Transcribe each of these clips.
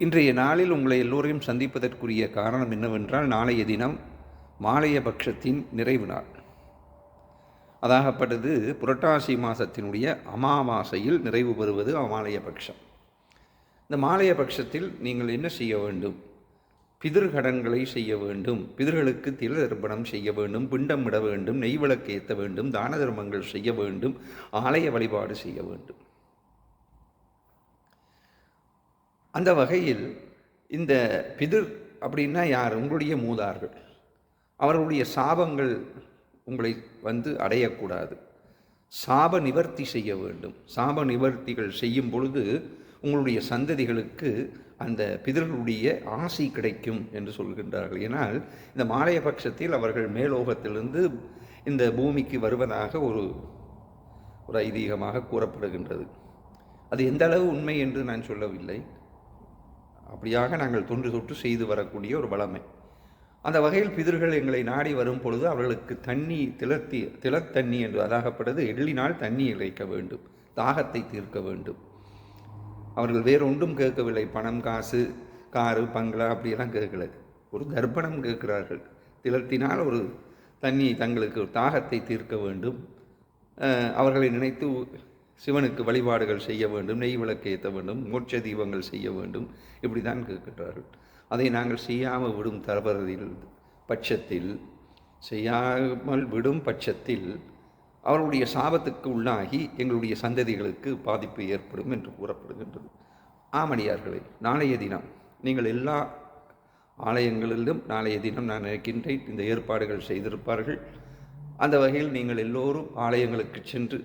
இன்றைய நாளில் உங்களை எல்லோரையும் சந்திப்பதற்குரிய காரணம் என்னவென்றால் நாளைய தினம் மாலைய பட்சத்தின் நிறைவு நாள். அதாகப்பட்டது புரட்டாசி மாதத்தினுடைய அமாவாசையில் நிறைவு பெறுவது அமாலய பட்சம் இந்த மாலைய பட்சத்தில் நீங்கள் என்ன செய்ய வேண்டும்? பிதிர்கடன்களை செய்ய வேண்டும் பிதர்களுக்கு தில தர்ப்பணம் செய்ய வேண்டும் பிண்டம் விட வேண்டும் நெய் விளக்கு ஏற்ற வேண்டும் தான தர்மங்கள் செய்ய வேண்டும் ஆலய வழிபாடு செய்ய வேண்டும். அந்த வகையில் இந்த பிதிர் அப்படின்னா யார்? உங்களுடைய மூதார்கள். அவர்களுடைய சாபங்கள் உங்களை வந்து அடையக்கூடாது. சாப நிவர்த்தி செய்ய வேண்டும். சாப நிவர்த்திகள் செய்யும் பொழுது உங்களுடைய சந்ததிகளுக்கு அந்த பிதர்களுடைய ஆசை கிடைக்கும் என்று சொல்கின்றார்கள். ஏனால் இந்த மாலைய பட்சத்தில் அவர்கள் மேலோகத்திலிருந்து இந்த பூமிக்கு வருவதாக ஒரு ஒரு ஐதீகமாக கூறப்படுகின்றது. அது எந்த அளவு உண்மை என்று நான் சொல்லவில்லை. அப்படியாக நாங்கள் தொன்று தொட்டு செய்து வரக்கூடிய ஒரு வளமை. அந்த வகையில் பிதர்கள் எங்களை நாடி வரும் பொழுது அவர்களுக்கு தண்ணி திளத்தி திளத்தண்ணி என்று அதாகப்பட்டது எள்ளினால் தண்ணி இறைக்க வேண்டும் தாகத்தை தீர்க்க வேண்டும். அவர்கள் வேறு ஒன்றும் கேட்கவில்லை. பணம் காசு காரு பங்களா அப்படியெல்லாம் கேட்கல. ஒரு தர்ப்பணம் கேட்கிறார்கள். திளத்தினால் ஒரு தண்ணி தங்களுக்கு தாகத்தை தீர்க்க வேண்டும். அவர்களை நினைத்து சிவனுக்கு வழிபாடுகள் செய்ய வேண்டும் நெய் விளக்கு ஏற்ற வேண்டும் மோட்ச தீபங்கள் செய்ய வேண்டும் இப்படி தான் கேட்கின்றார்கள். அதை நாங்கள் செய்யாமல் விடும் தவறில் பட்சத்தில் செய்யாமல் விடும் பட்சத்தில் அவர்களுடைய சாபத்துக்கு உள்ளாகி எங்களுடைய சந்ததிகளுக்கு பாதிப்பு ஏற்படும் என்று கூறப்படுகின்றது. ஆமணியார்களே நாளைய தினம் நீங்கள் எல்லா ஆலயங்களிலும் நாளைய தினம் நான் நினைக்கின்றேன் இந்த ஏற்பாடுகள் செய்திருப்பார்கள். அந்த வகையில் நீங்கள் எல்லோரும் ஆலயங்களுக்கு சென்று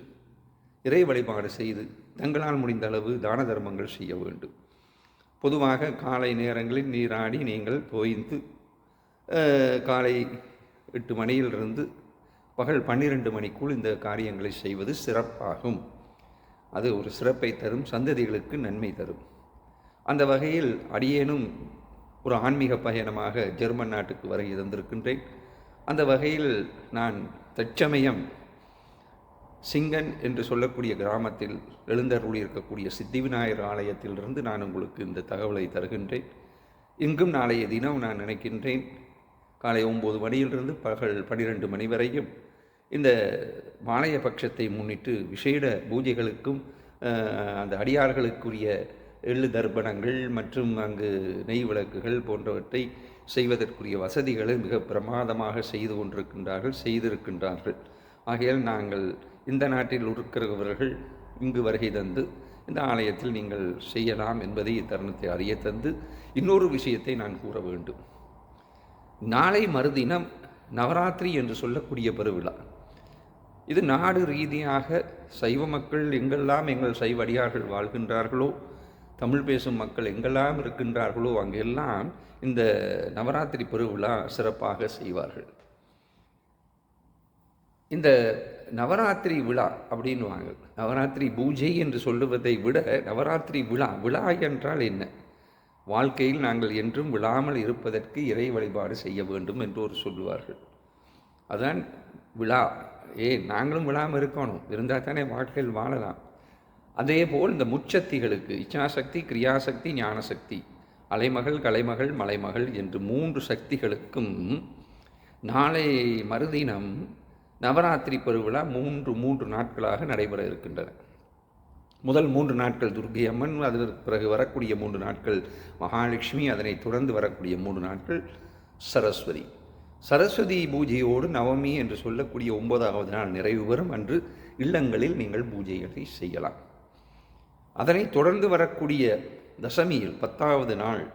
இறை வழிபாடு செய்து தங்களால் முடிந்த அளவு தான தர்மங்கள் செய்ய வேண்டும். பொதுவாக காலை நேரங்களில் நீராடி நீங்கள் போய்ந்து காலை எட்டு மணியிலிருந்து பகல் பன்னிரெண்டு மணிக்குள் இந்த காரியங்களை செய்வது சிறப்பாகும். அது ஒரு சிறப்பை தரும் சந்ததிகளுக்கு நன்மை தரும். அந்த வகையில் அடியேனும் ஒரு ஆன்மீக பயணமாக ஜெர்மன் நாட்டுக்கு வருகை தந்திருக்கின்றேன். அந்த வகையில் நான் தற்சமயம் சிங்கன் என்று சொல்லக்கூடிய கிராமத்தில் எழுந்தருளி இருக்கக்கூடிய சித்தி விநாயகர் ஆலயத்திலிருந்து நான் உங்களுக்கு இந்த தகவலை தருகின்றேன். இங்கும் நாளைய தினம் நான் நினைக்கின்றேன். காலை ஒம்பது மணியிலிருந்து பகல் பன்னிரெண்டு மணி வரையும் இந்த மாலைய பட்சத்தை முன்னிட்டு விசேட பூஜைகளுக்கும் அந்த அடியார்களுக்குரிய எள்ளு தர்ப்பணங்கள் மற்றும் அங்கு நெய் விளக்குகள் போன்றவற்றை செய்வதற்குரிய வசதிகளை மிக பிரமாதமாக செய்து கொண்டிருக்கின்றார்கள் செய்திருக்கின்றார்கள். ஆகையால் நாங்கள் இந்த நாட்டில் இருக்கிறவர்கள் இங்கு வருகை தந்து இந்த ஆலயத்தில் நீங்கள் செய்யலாம் என்பதை இத்தருணத்தை அறிய தந்து இன்னொரு விஷயத்தை நான் கூற வேண்டும். நாளை மறுதினம் நவராத்திரி என்று சொல்லக்கூடிய பெருவிழா. இது நாடு ரீதியாக சைவ மக்கள் எங்கெல்லாம் எங்கள் சைவடியார்கள் வாழ்கின்றார்களோ தமிழ் பேசும் மக்கள் எங்கெல்லாம் இருக்கின்றார்களோ அங்கெல்லாம் இந்த நவராத்திரி பெருவிழா சிறப்பாக செய்வார்கள். இந்த நவராத்திரி விழா அப்படின்வாங்க நவராத்திரி பூஜை என்று சொல்லுவதை விட நவராத்திரி விழா விழா என்றால் என்ன? வாழ்க்கையில் நாங்கள் என்றும் விழாமல் இருப்பதற்கு இறை வழிபாடு செய்ய வேண்டும் என்று ஒரு சொல்லுவார்கள். அதுதான் விழா. ஏ நாங்களும் விழாமல் இருக்கணும். இருந்தால் தானே வாழ்க்கையில் வாழலாம். அதே போல் இந்த முச்சக்திகளுக்கு இச்சாசக்தி கிரியாசக்தி ஞானசக்தி அலைமகள் கலைமகள் மலைமகள் என்று மூன்று சக்திகளுக்கும் நாளை மறுதினம் நவராத்திரி பெருவிழா மூன்று மூன்று நாட்களாக நடைபெற இருக்கின்றன. முதல் மூன்று நாட்கள் துர்கை அம்மன் அதற்கு பிறகு வரக்கூடிய மூன்று நாட்கள் மகாலட்சுமி அதனை தொடர்ந்து வரக்கூடிய மூன்று நாட்கள் சரஸ்வதி. சரஸ்வதி பூஜையோடு நவமி என்று சொல்லக்கூடிய ஒன்பதாவது நாள் நிறைவு பெறும். அன்று இல்லங்களில் நீங்கள் பூஜைகளை செய்யலாம். அதனை தொடர்ந்து வரக்கூடிய தசமியில் பத்தாவது நாள்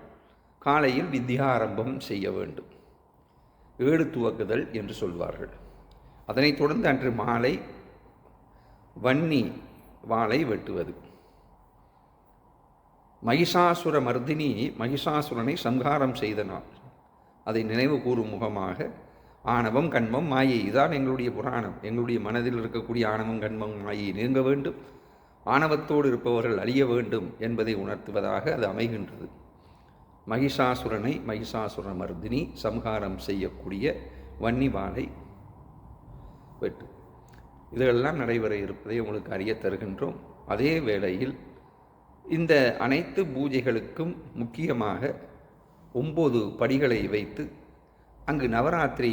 காலையில் வித்யாரம்பம் செய்ய வேண்டும். ஏடு துவக்குதல் என்று சொல்வார்கள். அதனைத் தொடர்ந்து அன்று மாலை வன்னி வாளை வெட்டுவது. மகிஷாசுர மர்தினி மகிஷாசுரனை சம்ஹாரம் செய்த நாள். அதை நினைவு கூறும் முகமாக ஆணவம் கண்மம் மாயை இதான் எங்களுடைய புராணம். எங்களுடைய மனதில் இருக்கக்கூடிய ஆணவம் கண்மம் மாயை நீங்க வேண்டும். ஆணவத்தோடு இருப்பவர்கள் அழிய வேண்டும் என்பதை உணர்த்துவதாக அது அமைகின்றது. மகிஷாசுரனை மகிஷாசுர மர்தினி சம்ஹாரம் செய்யக்கூடிய வன்னிவாளை வெட்டு இதெல்லாம் நடைபெற இருப்பதை உங்களுக்கு அறிய தருகின்றோம். அதே வேளையில் இந்த அனைத்து பூஜைகளுக்கும் முக்கியமாக ஒம்பது படிகளை வைத்து அங்கு நவராத்திரி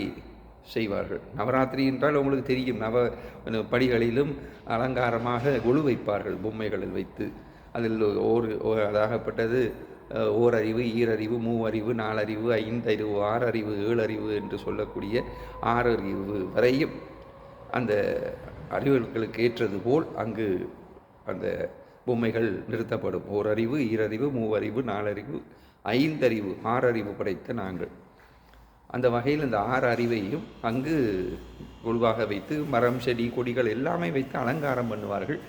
செய்வார்கள். நவராத்திரி என்றால் உங்களுக்கு தெரியும். நவ படிகளிலும் அலங்காரமாக கொழு வைப்பார்கள் பொம்மைகளில் வைத்து. அதில் ஓர் அதாகப்பட்டது ஓரறிவு ஈரறிவு மூவறிவு நாலறிவு ஐந்தறிவு ஆறறிவு ஏழறிவு என்று சொல்லக்கூடிய ஆறறிவு வரையும் அந்த அறிவுகளுக்கு ஏற்றது போல் அங்கு அந்த பொம்மைகள் நிறுத்தப்படும். ஓரறிவு ஈரறிவு மூவறிவு நாலறிவு ஐந்தறிவு ஆறறிவு படைத்த நாங்கள். அந்த வகையில் இந்த ஆறு அறிவையும் அங்கு குழுவாக வைத்து மரம் செடி கொடிகள் எல்லாமே வைத்து அலங்காரம் பண்ணுவார்கள்.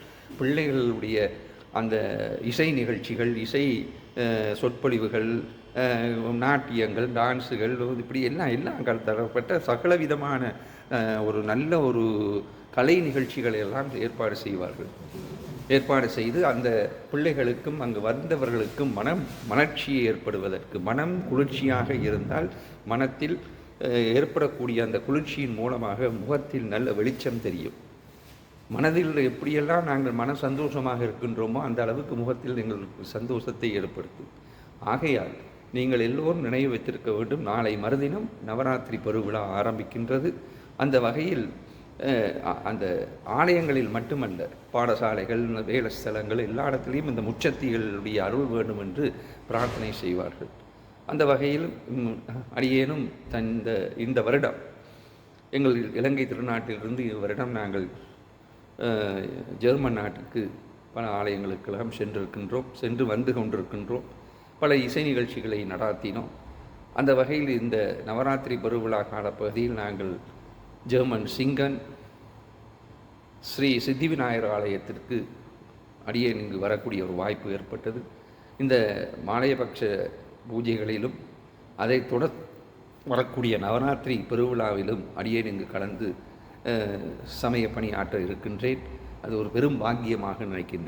பிள்ளைகளுடைய அந்த இசை நிகழ்ச்சிகள் இசை சொற்பொழிவுகள் நாட்டியங்கள் டான்ஸுகள் இப்படி எல்லாம் எல்லாம் தரப்பட்ட சகல விதமான ஒரு நல்ல ஒரு கலை நிகழ்ச்சிகளை எல்லாம் ஏற்பாடு செய்வார்கள். ஏற்பாடு செய்து அந்த பிள்ளைகளுக்கும் அங்கு வந்தவர்களுக்கும் மனம் மலர்ச்சியை ஏற்படுவதற்கு மனம் குளிர்ச்சியாக இருந்தால் மனத்தில் ஏற்படக்கூடிய அந்த குளிர்ச்சியின் மூலமாக முகத்தில் நல்ல வெளிச்சம் தெரியும். மனதில் எப்படியெல்லாம் நாங்கள் மன சந்தோஷமாக இருக்கின்றோமோ அந்த அளவுக்கு முகத்தில் எங்களுக்கு சந்தோஷத்தை ஏற்படுத்தும். ஆகையால் நீங்கள் எல்லோரும் நினைவு வைத்திருக்க வேண்டும். நாளை மறுதினம் நவராத்திரி பெருவிழா ஆரம்பிக்கின்றது. அந்த வகையில் அந்த ஆலயங்களில் மட்டுமல்ல பாடசாலைகள் வேலை ஸ்தலங்கள் எல்லா இடத்துலையும் இந்த முச்சத்திகளுடைய அருள் வேண்டும் என்று பிரார்த்தனை செய்வார்கள். அந்த வகையில் அடியேனும் தந்த இந்த வருடம் எங்கள் இலங்கை திருநாட்டிலிருந்து இவ்வருடம் நாங்கள் ஜெர்மன் நாட்டுக்கு பல ஆலயங்களுக்கெல்லாம் சென்றிருக்கின்றோம் சென்று வந்து கொண்டிருக்கின்றோம். பல இசை நிகழ்ச்சிகளை நடாத்தினோம். அந்த வகையில் இந்த நவராத்திரி பெருவிழா காலப்பகுதியில் நாங்கள் ஜெர்மன் சிங்கன் ஸ்ரீ சித்திவிநாயகர் ஆலயத்திற்கு அடியேன் இங்கு வரக்கூடிய ஒரு வாய்ப்பு ஏற்பட்டது. இந்த மாலையபக்ஷ பூஜைகளிலும் அதை தொடர் வரக்கூடிய நவராத்திரி பெருவிழாவிலும் அடியேன் இங்கு கலந்து சமய பணியாற்ற இருக்கின்றேன். அது ஒரு பெரும் பாக்கியமாக நினைக்கின்றேன்.